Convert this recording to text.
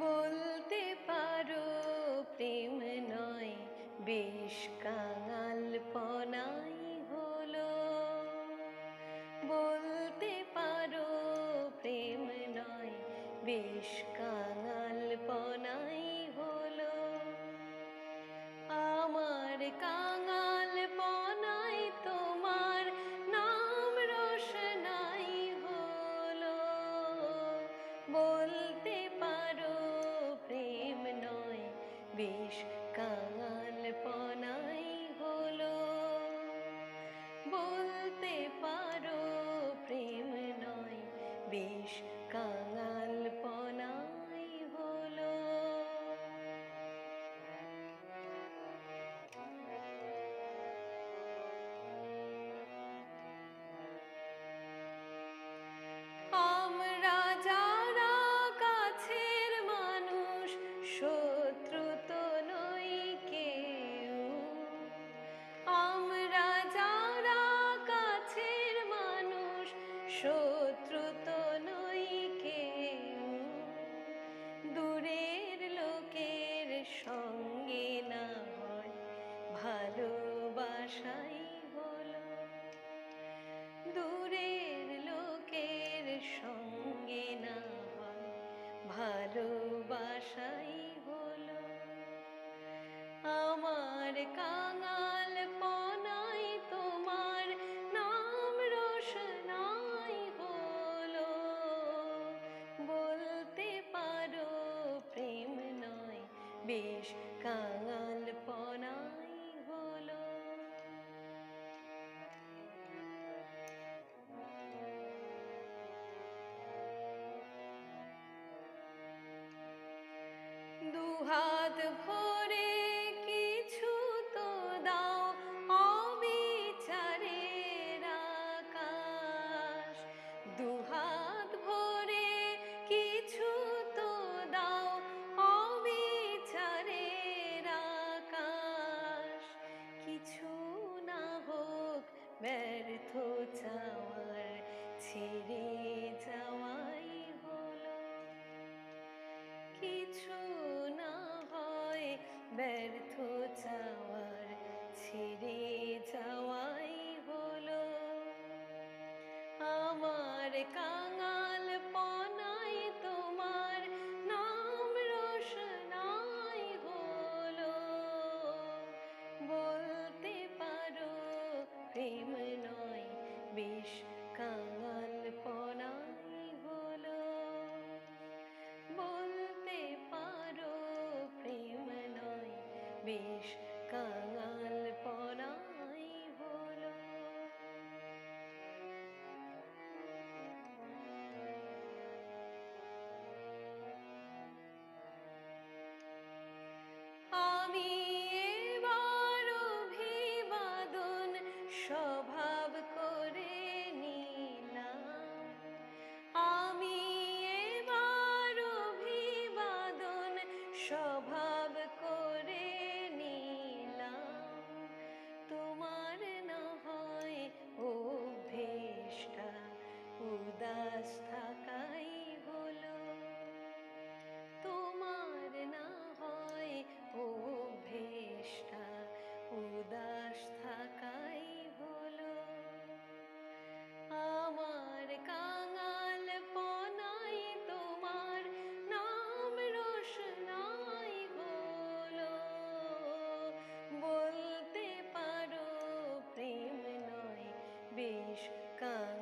বলতে পারো প্রেম নয় বেশ কাঙা beijo. শত্রু দুহাত ভরে কিছু তো দাও, অবিচারের আকাশ। দুহাত ভরে কিছু তো দাও, অবিচারের আকাশ। কিছু না হোক ব্যর্থ চাওয়ার ছেড়ে ব্যর্থ চাওয়ার উদাস থাকাই হলো। তোমার না হয় অভ্যেসটা উদাস থাকাই হলো। আমার কাঙাল পনাই তোমার নাম রোশনাই হলো। বলতে পারো প্রেম নয়, বেশ কাঙাল